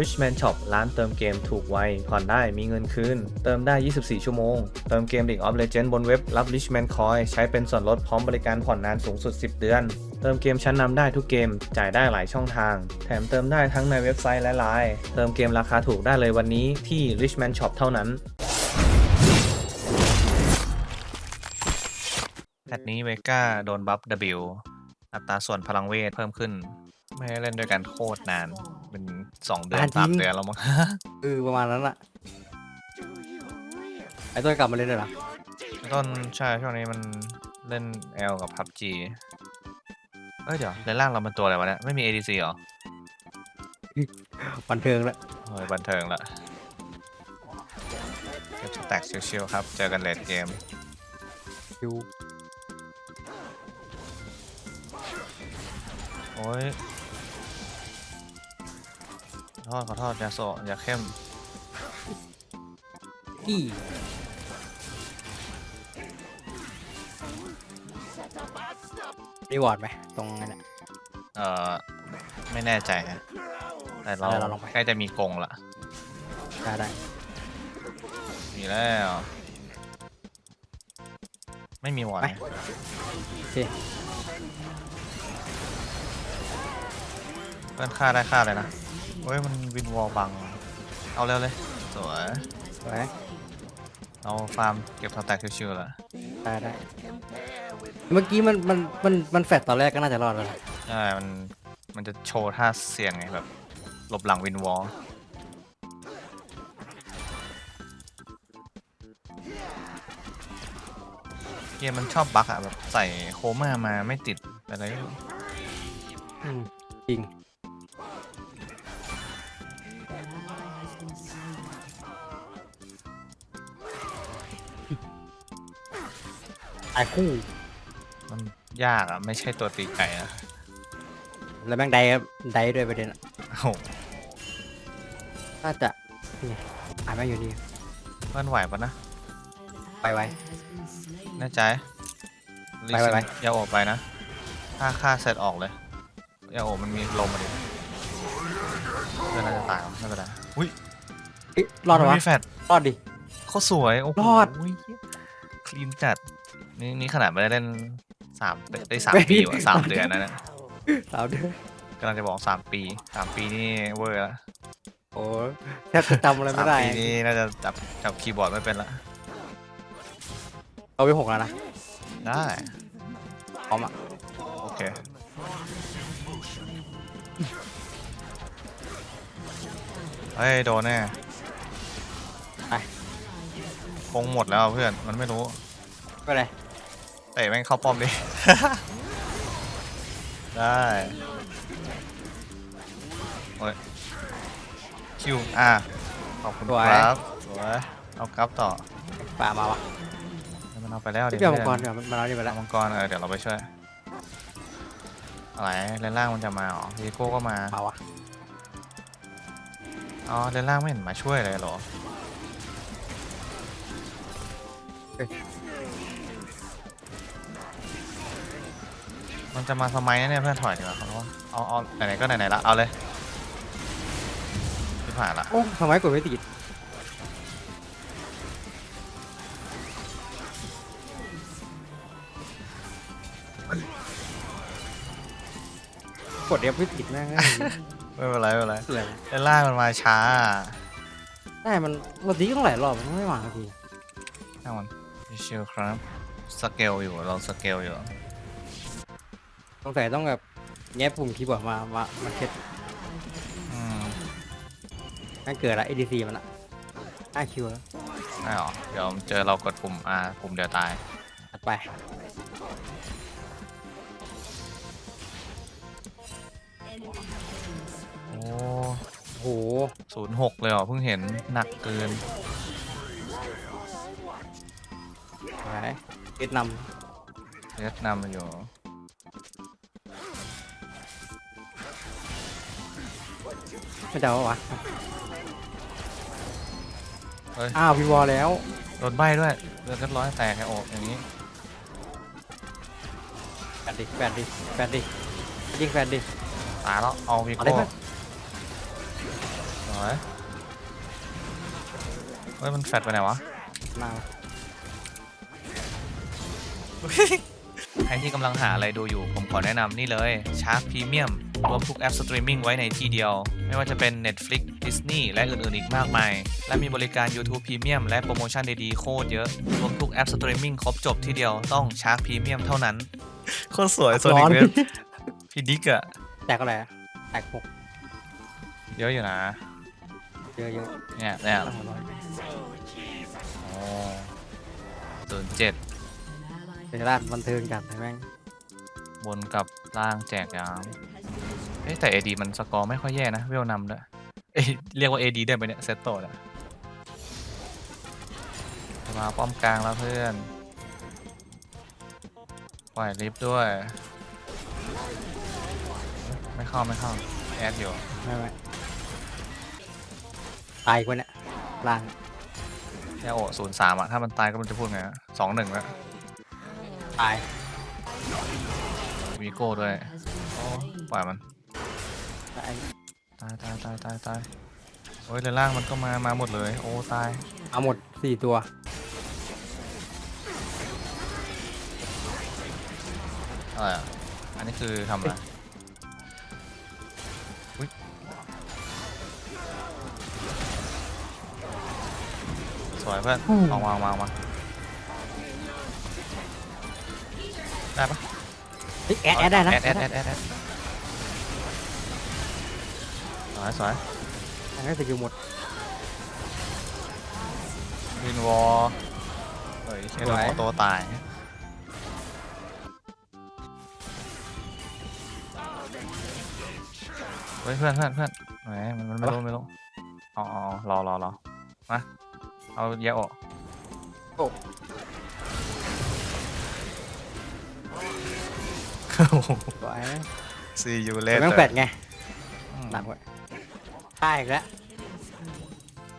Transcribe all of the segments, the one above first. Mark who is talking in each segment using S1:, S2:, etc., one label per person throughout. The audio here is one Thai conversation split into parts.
S1: Richman Shop ร้านเติมเกมถูกไว ผ่อนได้มีเงินคืน เติมได้ 24 ชั่วโมง เติมเกม League of Legends บนเว็บรับ Richman Coin ใช้เป็นส่วนลดพร้อมบริการผ่อนนานสูงสุด 10 เดือน เติมเกมชั้นนำได้ทุกเกม จ่ายได้หลายช่องทาง แถมเติมได้ทั้งในเว็บไซต์และไลน์เติมเกมราคาถูกได้เลยวันนี้ที่ Richman Shop เท่านั้นแพทนี้เวก้าโดนบัฟ W อัตราส่วนพลังเวทเพิ่มขึ้น ไม่ได้เล่นด้วยกันโคตรนาน เป็น2เดือน
S2: นานจริง
S1: สามเดือนแล้วมั้ง
S2: เออประมาณนั้นอะไอ้ตัวกลับมาเล่นด้วยเหรอ
S1: ต้นใช่ช่วงนี้มันเล่น L กับ PUBG เอ้ยเดี๋ยวในล่างเราเป็นตัวอะไรวะเนี่ย ไม่มี ADC เหรอ
S2: บันเทิงแล้ว
S1: โอ้ยบันเทิงละเก็บสแต็กชิวๆครับ เจอกันเลดเกม
S2: คิว
S1: โอ้ยขอโทษขอโทษยาโซยาเข้ม
S2: อี้รีวอร์ดไหมตรงนั้นอะ
S1: เอ่อ ไม่แน่ใจฮะแต่เรา
S2: เดี๋ยวเราลองไป
S1: ใกล้จะมีกรงละ
S2: ได้ได้
S1: มีแล้ว ไม่มีวอร์ด
S2: ไป
S1: นะ
S2: โอเค
S1: เพื่อนฆ่าได้ฆ่าเลยนะเฮ้ยมันวินวอลบัง เอาเร็วเลย สวย
S2: สวย
S1: เราฟาร์มเก็บทอแตกชิวๆแล้ว
S2: ได้ได้ เมื่อกี้มันมันมันมันแฟดตอนแรกก็น่าจะรอดแล้วนะ
S1: ใช่มัน มันจะโชว์ท่าเสี่ยงไงแบบหลบหลังวินวอลเกมมันชอบบั๊กอะแบบใส่โคม่ามาไม่ติดอะไรไม่รู้
S2: อืมจริง ไอ้คู่
S1: มันยากอะไม่ใช่ตัวตีไก่อะ
S2: แล้วแม่งได้ได้ด้วยประเด็นอะ
S1: โอ้โห
S2: น่าจะนี่ไงอ่านแม่งอยู่นี่
S1: เพื่อนไหวปะนะ
S2: ไปไว
S1: แน่ใจ
S2: ไปไปไป
S1: อย่าออกไปนะถ้าฆ่าเสร็จออกเลยอย่าออกมันมีลมมาดิเพื่อนน่าจะตายไม่เป็นไรอุ้ย
S2: เอ๊ะรอดเหรอ
S1: มัน
S2: วะ
S1: มีแฟด
S2: รอดดิ
S1: เขาสวย โอ้โห
S2: รอด
S1: คลีนจัด นี่นี่ขนาดไม่ได้เล่นสามได้สาม
S2: ไม่
S1: ปีวะสามเดือนนะเนี่ย
S2: สาวเด้อกำ
S1: ลังจะบอกสามปีสามปีนี่เวอร์ละ
S2: โอ้ยแทบจะจำอะไร
S1: สา
S2: ไม่
S1: ม
S2: ได้
S1: ปีนี่น่าจะจับจับคีย์บอร์ดไม่เป็นละ
S2: เอาไปหกแล้วนะ
S1: ได้
S2: พร้อมอะ
S1: โอเคเฮ้ยโดนแน่
S2: ไป
S1: คงหมดแล้วเพื่อนมันไม่รู้
S2: ไม่เป็นไร
S1: เตะแม่งเข้าป้อมดิ ได้ โอ้ย คิว อะ ขอบคุณครับสวยเอากราฟต่อ
S2: ป่ามาวะ
S1: ให้มันเอาไปแล้วดิ
S2: เดี๋ยวมังกร
S1: เพื่อน
S2: เดี๋ยวมันมาแล้วนี่ไปแล้ว
S1: เอามังกรเออเดี๋ยวเราไปช่วย อะไรเลนล่างมันจะมาเหรอวีโก้ก็มา
S2: มาวะ
S1: อ๋อเลนล่างไม่เห็นมาช่วยเลยเหรอ มันจะมาทำไมเนี่ยเพื่อนถอยดีกว่าเพราะว่าเอาเอาไหนๆก็ไหนๆละเอาเลยที่ผ่านละ
S2: โอ้ทำไมกดไม่ติดกดเดียวไม่ติดแม่ง
S1: ไม่เป็นไรไม่เป็นไร
S2: เสื่อม
S1: เลนล่างมันมาช้า
S2: ได้มันเราดีต้องหลายรอบมันไม่มาสักที
S1: ช่างมันชิวๆครับสเกลอยู่เราสเกลอยู่
S2: สงสัยต้องแบบแง่ปุ่มคีย์บอร์ดมา มา มาเช็ด
S1: อืม
S2: นั่นเกิดละ ADC มันอะห้าคิวแล้ว
S1: ไม่หรอเดี๋ยวเจอเรากดปุ่ม R ปุ่มเดียวตาย
S2: ตัดไป
S1: โอ้
S2: โอ้โห
S1: ศูนย์หกเลยเหรอเพิ่งเห็นหนักเกิน
S2: ไปเวียดนาม
S1: เวียดนามอยู่
S2: ไม่จะเอาวะ
S1: เฮ้ย
S2: อ้าวพี่วอลแล้ว
S1: โดนใบด้วยเลือดเรียบร้อยแตกไอโอกอย่างนี้
S2: แฟนดิแฟนดิแฟนดิยิงแฟนดิ
S1: ตายแล้วเอาวี
S2: เอาได้
S1: โก้
S2: ไหม
S1: สวยเฮ้ยมันแฟดไปไหนวะ
S2: มา
S1: ใครที่กำลังหาอะไรดูอยู่ ผมขอแนะนำนี่เลย Shark Premium ร วมทุกแอปสตรีมมิ่งไว้ในที่เดียว ไม่ว่าจะเป็น Netflix Disney และอื่นๆอีกมากมาย และมีบริการ YouTube Premium และโปรโมชั่นดีๆ โคตรเยอะ รวมทุกแอปสตรีมมิ่งครบจบที่เดียวต้อง Shark Premium เท่านั้นโคตรสวย
S2: ร้อน
S1: พี่ดิกอะ
S2: แตกอะไรอะแตกหก
S1: เยอะอยู่นะ
S2: เยอะเยอะ
S1: เนี่ยเนี่ย
S2: อ่าร้อย
S1: โอ้ศูนย์เจ็ด
S2: เป็นร้านบันเทิงกันใช่ไหมง
S1: บนกับล่างแจกยามเอ๊ะแต่ AD มันสกอร์ไม่ค่อยแย่นะ เวลนำด้วยเอ้ยเรียกว่า AD ได้ไหมเนี่ยเซตโตนะมาป้อมกลางแล้วเพื่อนปล่อยลิฟต์ด้วย ไม่เข้าไม่เข้าแอดอยู่
S2: ไม่ไม่ตายอีกคนเนี่ยล่าง
S1: แค่โอ้ศูนย์สามอะถ้ามันตายก็มันจะพูดไงสองหนึ่งแล้ว
S2: ตาย
S1: วีโก้ด้วยโอ้ปล่อยมัน
S2: ตาย
S1: ตายตายตายตายตายโอ้ยเลยล่างมันก็มา มาหมดเลย โอ้ตาย
S2: เอาหมดสี่ตัว
S1: อะไรอะอันนี้คือทำอะไรอุ๊ยสวยเพื่อนวางวางวางวางได้ปะ
S2: เฮ้ยแอดแอดได้นะ
S1: แอดแอดแอดแอดแอดสวยสวย
S2: แอดได้สกิลหมด
S1: วินวอลเฮ้ยใช่โดน
S2: สวย
S1: ออโต้ตายเฮ้ยเพื่อนเพื่อนเพื่อนแหมมันมันไม่ลงไม่ลงอ๋ออ๋อรอรอรอมาเอาแยะออก
S2: โอ้ สวย
S1: ซียูเล
S2: แต่
S1: ส
S2: แม่งแฟดไงหนักไว้ตายอีกแล้ว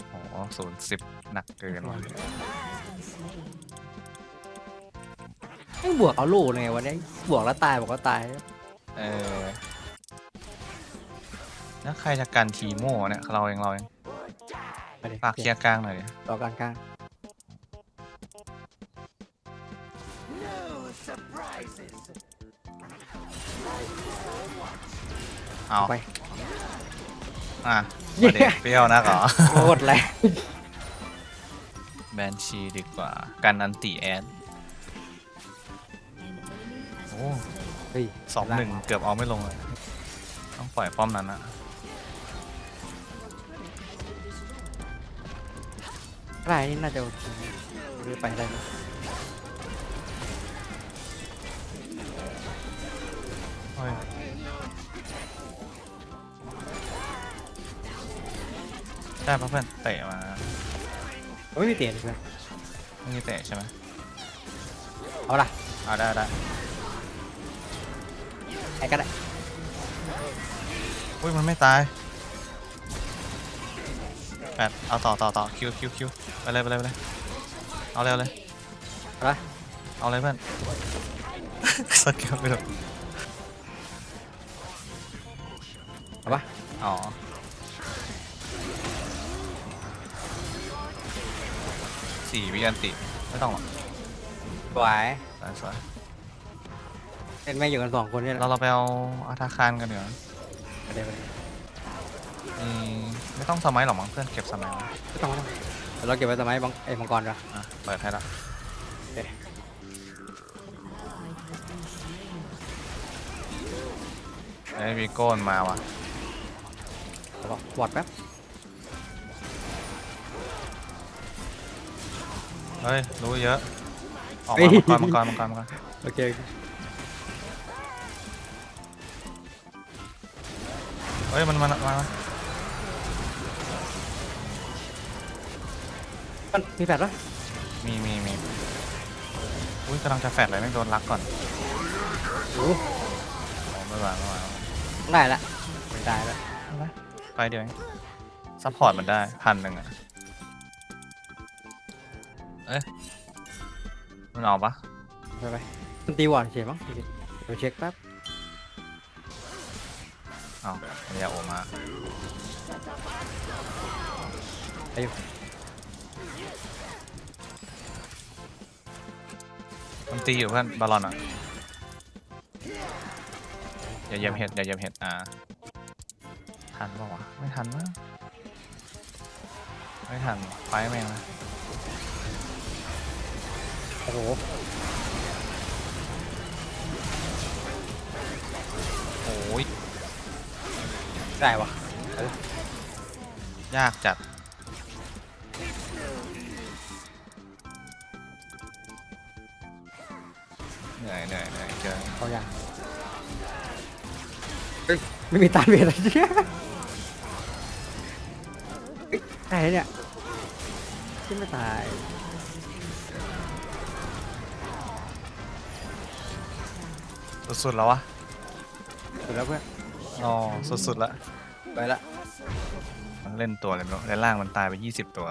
S1: โอ้ศูนย์สิบหนักเกินว่ะ
S2: แม่งบวกเอาลูกเลยไงวันนี้บวกแล้วตายบอกว่าตาย
S1: เออแล้วใครจะกันทีโม่เนี่ยเราเองเราเอง
S2: ไปดิ
S1: ฝากเคลียร์กลางหน่อยดิ
S2: ต่อกลางกลาง
S1: เอา
S2: ไป
S1: อะมาเด็กเปรี้ยวนักเหรอ
S2: โคตรแรง
S1: แบนชีดีกว่า กันอันติแอดโอ้
S2: เฮ้ย
S1: สองหนึ่งเกือบเอาไม่ลงเลย ต้องปล่อยป้อมนั้นอะ
S2: ไรนี่น่าจะโอเคหรือไปได้ไหม
S1: เฮ้ย ได้ปะเพื่อนเตะมา
S2: ไม่มีเตียนเพื่อน
S1: ไม่มีเตะใช่ไหม
S2: เอาล่ะ
S1: เอาได้ได้
S2: ไอ้ก็ได้
S1: อุ้ยมันไม่ตายแปดเอาต่อต่อต่อคิวคิวคิวไปเลยไปเลยไปเลยเอาเร็วเลย
S2: เอาละ
S1: เอาเลยเพื่อนสเกิลไปเลย
S2: เอาปะ
S1: อ๋อ สี่วิอันติ ไม่ต้องหรอก
S2: สวย
S1: สวยสวย
S2: เล่นแม่งอยู่กันสองคนเนี่ยแหละ
S1: เราเราไปเอาอาธาคารกันเดี๋ยวา
S2: ไปเดี๋ยวไปเดี๋ยว
S1: มีไม่ต้องสมัยหรอกมั้งเพื่อนเก็บสมัยไว้
S2: ไม่ต้องไม่ต้องเดี๋ยวเราเก็บไว้สมัยบังไอ้มังกรละ
S1: อะเปิดให้ละ
S2: โอเค
S1: ไอ้ยวีโก้นมาว่ะ
S2: เดี๋ยวบอกวอดแป๊บ
S1: เฮ้ยรู้เยอะออกมามังกรมังกรมังกรมังกร
S2: โอเคโอเค
S1: เฮ้ยมันมามามา
S2: มันมีแฟดปะ
S1: มีมีมีอุ้ยกำลังจะแฟดเลยไม่งโดนลักก่อน
S2: โอ้
S1: โอ้ไม่ไหวไม่ไหว
S2: ได้ละไม่ได้ละ
S1: ไม่ไหวไปเดี๋ยวเองซัพพอร์ตมันได้พันหนึ่งอะ เอ๊ะมันออกปะ
S2: ไปไปมันตีวอร์ดเฉยมั้งเดี๋ยวเช็คแป๊บ
S1: อ้าวมันยาโอมา
S2: ไอ้
S1: มันตีอยู่เพื่อนบอลลอนอะอย่าเหยียบเห็ดอย่าเหยียบเห็ดอ่าทันปะวะไม่ทันมั้งไม่ทันไฟแม่งนะ
S2: โอ้โห
S1: โอ้ย
S2: ได้วะ
S1: ยากจัดเหนื่อยเหนื่อยเหนื่อยเจอ
S2: เขายังเฮ้ยไม่มีตาเบียดอะไรเนี่ยเฮ้ยตายแล้วเนี่ยที่ไม่ตาย
S1: สุดๆแล้ววะ
S2: สุดแล้วเพื่อน
S1: อ๋อ สุดๆละ
S2: ไปละ
S1: มันเล่นตัวเลยไม่รู้เล่นล่างมันตายไป 20 ตัว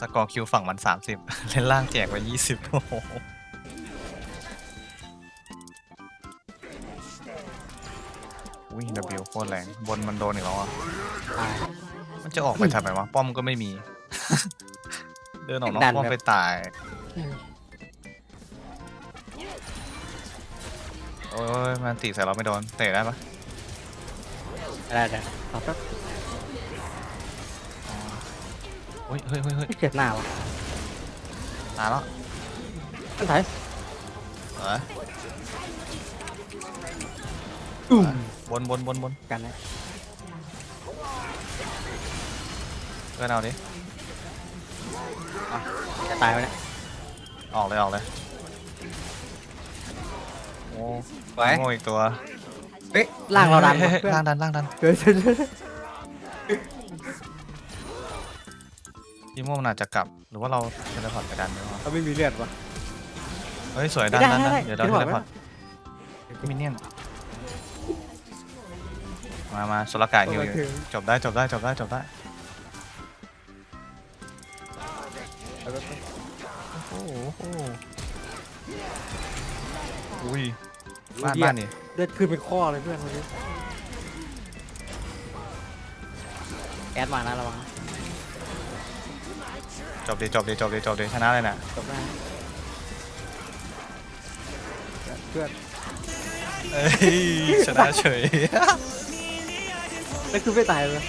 S1: สกอร์คิวฝั่งมัน 30 เล่นล่างแจกไป 20 โอ้โหอุ้ย W โคตรแรง บนมันโดนอีกแล้วอะ
S2: ตาย
S1: มันจะออกไปทำไมวะ ป้อมก็ไม่มี เดินออกนอก
S2: ดัน
S1: ป้อม
S2: ครับ
S1: ไปตาย อ้ยมันติใส่เราไม่โดนเตะได้ปะ
S2: ได้ได้ขอแป๊บ
S1: เฮ้ยเฮ้ยเฮ้ยเฮ้ย
S2: เจ็บหน้าวะ
S1: ตายแล้ว
S2: อันถ่าย
S1: เหรอ
S2: อุ้ม
S1: บนบนบนบน
S2: กันนะ
S1: เพื่อนเอาดิ
S2: จะตายไปเนี่ย
S1: ออกเลยออกเลยโอ้
S2: ไว้
S1: โง่อีกตัว
S2: เฮ้ยล่างเราดัน
S1: ฮ้ยฮ้ย
S2: เพื่อน
S1: ล่างดันล่างดัน
S2: เฮ้ยเฮ้ยเฮ้ย
S1: พี่โม่มันอาจจะกลับ หรือว่าเราเทเลพอร์ตไปดันไหมวะ
S2: เขาไม่มีเลือดวะ
S1: เฮ้ยสวยดัน
S2: ได้
S1: ดันดัน
S2: ได้
S1: เดี๋ยวเรา
S2: เท
S1: เท
S2: เล
S1: เล
S2: พ
S1: พ
S2: อ
S1: อ
S2: ร์
S1: ร์
S2: ต
S1: ตมินเนี่ยนมามาโซลกาฮิวอยู่จบได้จบได้จบได้จบได้โอ้โหโอ้โหอุ้ย บ้านบ้านนี่
S2: เลือดขึ้นเป็นข้อเลยเพื่อนเมื่อกี้แอดมานะระวังนะ
S1: จบดีจบดีจบดีจบดีชนะเลยนะ
S2: จบได้เพื่อน
S1: เอ้ยชนะเฉย
S2: แล้วคือไม่ตายเลย